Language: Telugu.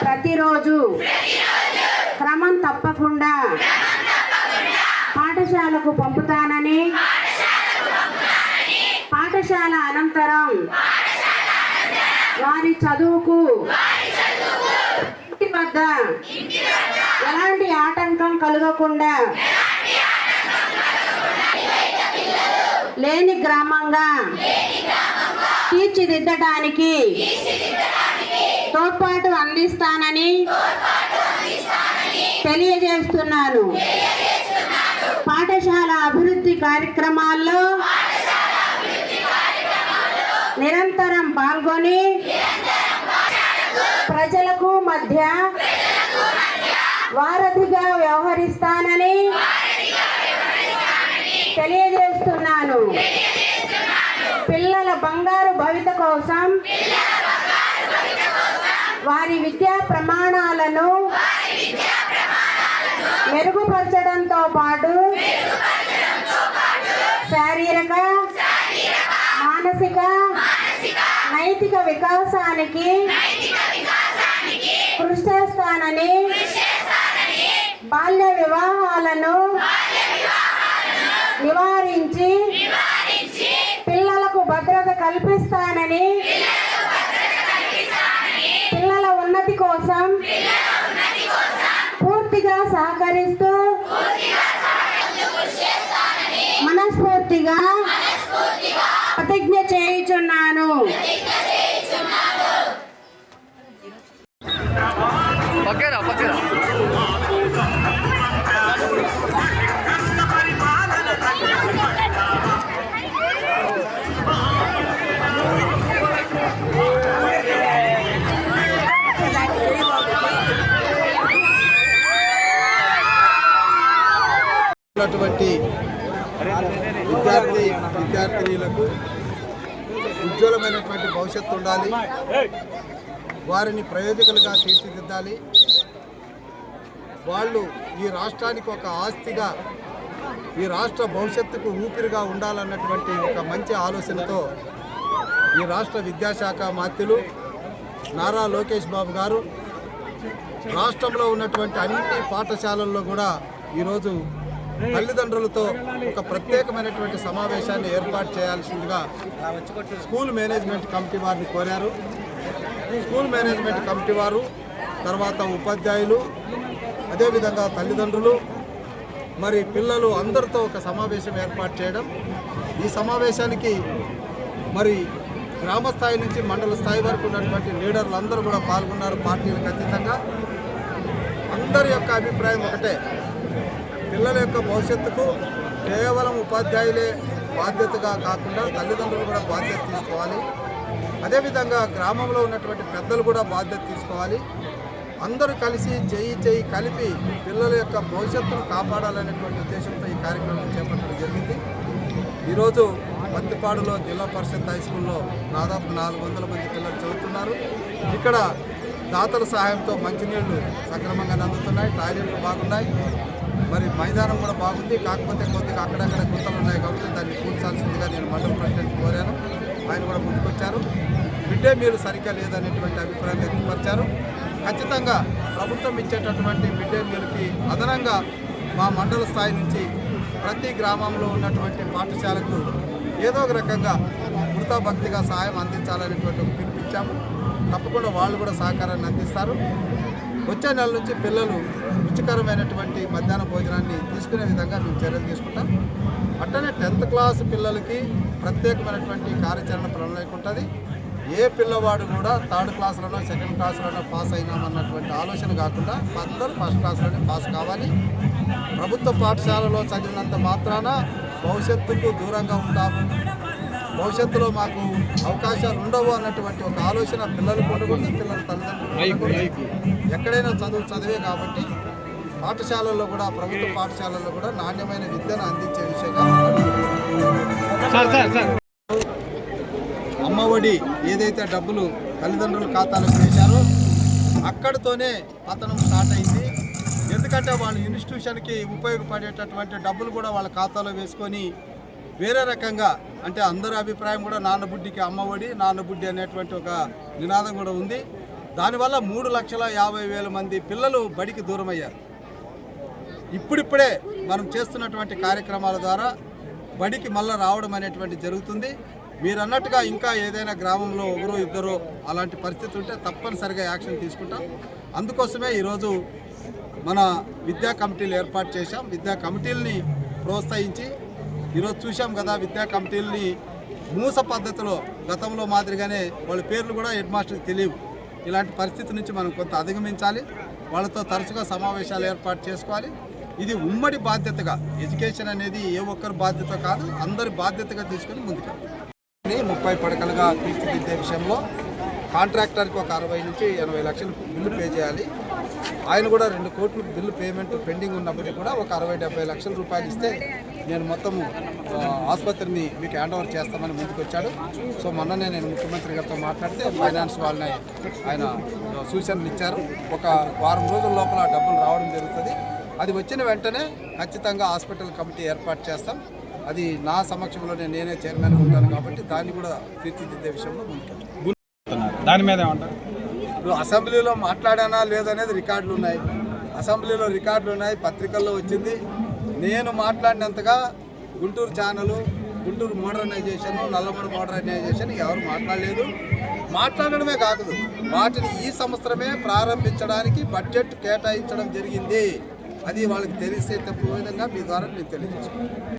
ప్రతిరోజు క్రమం తప్పకుండా పాఠశాలకు పంపుతానని పాఠశాల అనంతరం వారి చదువుకు ఇంటి వద్ద ఎలాంటి ఆటంకం కలగకుండా లేని గ్రామంగా తీర్చిదిద్దడానికి తోడ్పాటు అందిస్తానని తెలియజేస్తున్నాను పాఠశాల అభివృద్ధి కార్యక్రమాల్లో నిరంతరం పాల్గొని ప్రజలకు మధ్య వారధిగా వ్యవహరిస్తానని తెలియజేస్తున్నాను. పిల్లల బంగారు భవిత కోసం వారి విద్యా ప్రమాణాలను మెరుగుపరచడంతో పాటు శారీరక మానసిక నైతిక వికాసానికి కృషి చేస్తానని బాల్య వివాహాలను నివారించి పిల్లలకు భద్రత కల్పిస్తానని ఉన్నటువంటి విద్యార్థి విద్యార్థినీలకు ఉజ్వలమైనటువంటి భవిష్యత్తు ఉండాలి. వారిని ప్రయోజకులుగా తీర్చిదిద్దాలి. వాళ్ళు ఈ రాష్ట్రానికి ఒక ఆస్తిగా ఈ రాష్ట్ర భవిష్యత్తుకు ఊపిరిగా ఉండాలన్నటువంటి ఒక మంచి ఆలోచనతో ఈ రాష్ట్ర విద్యాశాఖ మాత్యులు నారా లోకేష్ బాబు గారు రాష్ట్రంలో ఉన్నటువంటి అన్ని పాఠశాలల్లో కూడా ఈరోజు తల్లిదండ్రులతో ఒక ప్రత్యేకమైనటువంటి సమావేశాన్ని ఏర్పాటు చేయాల్సిందిగా స్కూల్ మేనేజ్మెంట్ కమిటీ వారిని కోరారు. స్కూల్ మేనేజ్మెంట్ కమిటీ వారు తర్వాత ఉపాధ్యాయులు అదేవిధంగా తల్లిదండ్రులు మరి పిల్లలు అందరితో ఒక సమావేశం ఏర్పాటు చేయడం. ఈ సమావేశానికి మరి గ్రామ స్థాయి నుంచి మండల స్థాయి వరకు ఉన్నటువంటి లీడర్లు అందరూ కూడా పాల్గొన్నారు పార్టీలకు అతీతంగా. అందరి యొక్క అభిప్రాయం ఒకటే. పిల్లల యొక్క భవిష్యత్తుకు కేవలం ఉపాధ్యాయులే బాధ్యతగా కాకుండా తల్లిదండ్రులు కూడా బాధ్యత తీసుకోవాలి. అదేవిధంగా గ్రామంలో ఉన్నటువంటి పెద్దలు కూడా బాధ్యత తీసుకోవాలి. అందరూ కలిసి చేయి చేయి కలిపి పిల్లల యొక్క భవిష్యత్తును కాపాడాలనేటువంటి ఉద్దేశంతో ఈ కార్యక్రమం చేపట్టడం జరిగింది. ఈరోజు పత్తిపాడులో జిల్లా పరిషత్ హై స్కూల్లో దాదాపు నాలుగు వందల మంది పిల్లలు చదువుతున్నారు. ఇక్కడ దాతల సహాయంతో మంచినీళ్ళు సక్రమంగా అందుతున్నాయి టాయిలెట్లు బాగున్నాయి. మరి మైదానం కూడా బాగుంది. కాకపోతే కొద్దిగా అక్కడక్కడ గుంతలు ఉన్నాయి కాబట్టి దాన్ని కూర్చాల్సిందిగా నేను మండల ప్రెసిడెంట్ కోరాను. ఆయన కూడా ముందుకొచ్చారు. మిడ్ డే సరిగ్గా లేదనేటువంటి అభిప్రాయం వ్యక్తపరిచారు. ఖచ్చితంగా ప్రభుత్వం ఇచ్చేటటువంటి మిడ్ డే అదనంగా మా మండల స్థాయి నుంచి ప్రతి గ్రామంలో ఉన్నటువంటి పాఠశాలకు ఏదో ఒక రకంగా భక్తిగా సహాయం అందించాలనేటువంటి పిలిపించాము తప్పకుండా వాళ్ళు కూడా సహకారాన్ని అందిస్తారు. వచ్చే నెల నుంచి పిల్లలు రుచికరమైనటువంటి మధ్యాహ్న భోజనాన్ని తీసుకునే విధంగా మేము చర్యలు తీసుకుంటాం. అట్లనే టెన్త్ క్లాస్ పిల్లలకి ప్రత్యేకమైనటువంటి కార్యాచరణ ప్రణాళిక ఉంటుంది. ఏ పిల్లవాడు కూడా థర్డ్ క్లాస్లోనో సెకండ్ క్లాస్లోనో పాస్ అయినామన్నటువంటి ఆలోచన కాకుండా అందరూ ఫస్ట్ క్లాస్లోనే పాస్ కావాలి. ప్రభుత్వ పాఠశాలలో చదివినంత మాత్రాన భవిష్యత్తుకు దూరంగా ఉంటాము. భవిష్యత్తులో మాకు అవకాశాలు ఉండవు అన్నటువంటి ఒక ఆలోచన పిల్లలు కొనుగొంది పిల్లల తల్లిదండ్రులు ఎక్కడైనా చదువు చదివే కాబట్టి పాఠశాలల్లో కూడా ప్రభుత్వ పాఠశాలల్లో కూడా నాణ్యమైన విద్యను అందించే విషయంగా అమ్మఒడి ఏదైతే డబ్బులు తల్లిదండ్రుల ఖాతాలకు వేశారో అక్కడితోనే పతనం స్టార్ట్ అయింది. ఎందుకంటే వాళ్ళు ఇన్స్టిట్యూషన్కి ఉపయోగపడేటటువంటి డబ్బులు కూడా వాళ్ళ ఖాతాలో వేసుకొని వేరే రకంగా అంటే అందరి అభిప్రాయం కూడా నాన్నబుడ్డికి అమ్మఒడి నాన్నబుడ్డి అనేటువంటి ఒక నినాదం కూడా ఉంది. దానివల్ల మూడు లక్షల యాభై వేల మంది పిల్లలు బడికి దూరం అయ్యారు ఇప్పుడిప్పుడే మనం చేస్తున్నటువంటి కార్యక్రమాల ద్వారా బడికి మళ్ళీ రావడం అనేటువంటి జరుగుతుంది. మీరు అన్నట్టుగా ఇంకా ఏదైనా గ్రామంలో ఒకరు ఇద్దరు అలాంటి పరిస్థితి ఉంటే తప్పనిసరిగా యాక్షన్ తీసుకుంటాం. అందుకోసమే ఈరోజు మన విద్యా కమిటీలు ఏర్పాటు చేశాం. విద్యా కమిటీలని ప్రోత్సహించి ఈరోజు చూశాం కదా విద్యా కమిటీలని మూస పద్ధతిలో గతంలో మాదిరిగానే వాళ్ళ పేర్లు కూడా హెడ్ మాస్టర్కి తెలియవు. ఇలాంటి పరిస్థితి నుంచి మనం కొంత అధిగమించాలి. వాళ్ళతో తరచుగా సమావేశాలు ఏర్పాటు చేసుకోవాలి. ఇది ఉమ్మడి బాధ్యతగా ఎడ్యుకేషన్ అనేది ఏ ఒక్కరి బాధ్యత కాదు అందరి బాధ్యతగా తీసుకొని ముందుకెళ్ళాలి. ముప్పై పడకలుగా తీర్చిదిద్దే విషయంలో కాంట్రాక్టర్కి ఒక అరవై నుంచి ఎనభై లక్షలు బిల్లు పే చేయాలి. ఆయన కూడా రెండు కోట్లు బిల్లు పేమెంట్ పెండింగ్ ఉన్నప్పటికీ కూడా ఒక అరవై డెబ్బై లక్షల రూపాయలు ఇస్తే నేను మొత్తము ఆసుపత్రిని మీకు హ్యాండ్ ఓవర్ చేస్తామని ముందుకు వచ్చాడు సో మొన్ననే నేను ముఖ్యమంత్రి గారితో మాట్లాడితే ఫైనాన్స్ వాళ్ళని ఆయన సూచనలు ఇచ్చారు. ఒక వారం రోజుల లోపల డబ్బులు రావడం జరుగుతుంది. అది వచ్చిన వెంటనే ఖచ్చితంగా హాస్పిటల్ కమిటీ ఏర్పాటు చేస్తాం. అది నా సమక్షంలోనే నేనే చైర్మన్ ఉంటాను కాబట్టి దాన్ని కూడా తీర్చిదిద్దే విషయంలో ముందుకు దాని మీద ఏమంటారు? ఇప్పుడు అసెంబ్లీలో మాట్లాడానా లేదనేది రికార్డులు ఉన్నాయి. అసెంబ్లీలో రికార్డులు ఉన్నాయి పత్రికల్లో వచ్చింది. నేను మాట్లాడినంతగా Guntur channel Guntur modernisation నల్లమూడు modernisation ఎవరు మాట్లాడలేదు. మాట్లాడడమే కాదు వాటిని ఈ సంవత్సరమే ప్రారంభించడానికి బడ్జెట్ కేటాయించడం జరిగింది. అది వాళ్ళకి తెలిసే తప్పు విధంగా మీ ద్వారా నేను తెలియజేసుకుంటాను